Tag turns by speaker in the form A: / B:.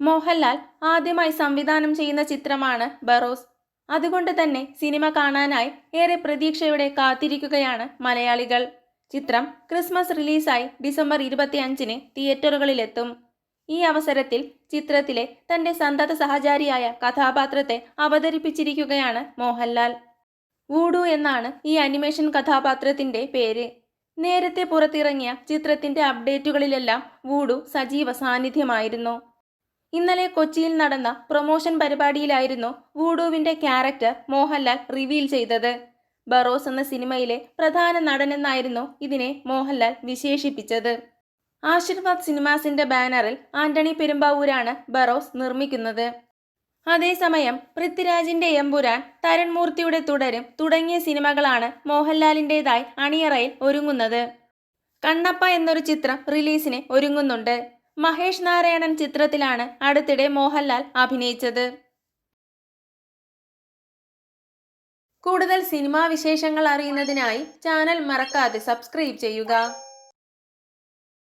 A: മോഹൻലാൽ ആദ്യമായി സംവിധാനം ചെയ്യുന്ന ചിത്രമാണ് ബറോസ്. അതുകൊണ്ട് തന്നെ സിനിമ കാണാനായി ഏറെ പ്രതീക്ഷയോടെ കാത്തിരിക്കുകയാണ് മലയാളികൾ. ചിത്രം ക്രിസ്മസ് റിലീസായി ഡിസംബർ ഇരുപത്തിയഞ്ചിന് തിയേറ്ററുകളിലെത്തും. ഈ അവസരത്തിൽ ചിത്രത്തിലെ തന്റെ സന്തത സഹചാരിയായ കഥാപാത്രത്തെ അവതരിപ്പിച്ചിരിക്കുകയാണ് മോഹൻലാൽ. വൂഡു എന്നാണ് ഈ അനിമേഷൻ കഥാപാത്രത്തിന്റെ പേര്. നേരത്തെ പുറത്തിറങ്ങിയ ചിത്രത്തിന്റെ അപ്ഡേറ്റുകളിലെല്ലാം വൂഡു സജീവ സാന്നിധ്യമായിരുന്നു. ഇന്നലെ കൊച്ചിയിൽ നടന്ന പ്രൊമോഷൻ പരിപാടിയിലായിരുന്നു വൂഡുവിന്റെ ക്യാരക്ടർ മോഹൻലാൽ റിവീൽ ചെയ്തത്. ബറോസ് എന്ന സിനിമയിലെ പ്രധാന നടനെന്നായിരുന്നു ഇതിനെ മോഹൻലാൽ വിശേഷിപ്പിച്ചത്. ആശീർവാദ് സിനിമാസിന്റെ ബാനറിൽ ആന്റണി പെരുമ്പാവൂരാണ് ബറോസ് നിർമ്മിക്കുന്നത്. അതേസമയം പൃഥ്വിരാജിന്റെ എമ്പുരാൻ തരൺമൂർത്തിയുടെ തുടരും തുടങ്ങിയ സിനിമകളാണ് മോഹൻലാലിന്റെതായി അണിയറയിൽ ഒരുങ്ങുന്നത്. കണ്ണപ്പ എന്നൊരു ചിത്രം റിലീസിന് ഒരുങ്ങുന്നുണ്ട്. മഹേഷ് നാരായണൻ ചിത്രത്തിലാണ് അടുത്തിടെ മോഹൻലാൽ അഭിനയിച്ചത്. കൂടുതൽ സിനിമാ വിശേഷങ്ങൾ അറിയുന്നതിനായി ചാനൽ മറക്കാതെ സബ്സ്ക്രൈബ് ചെയ്യുക.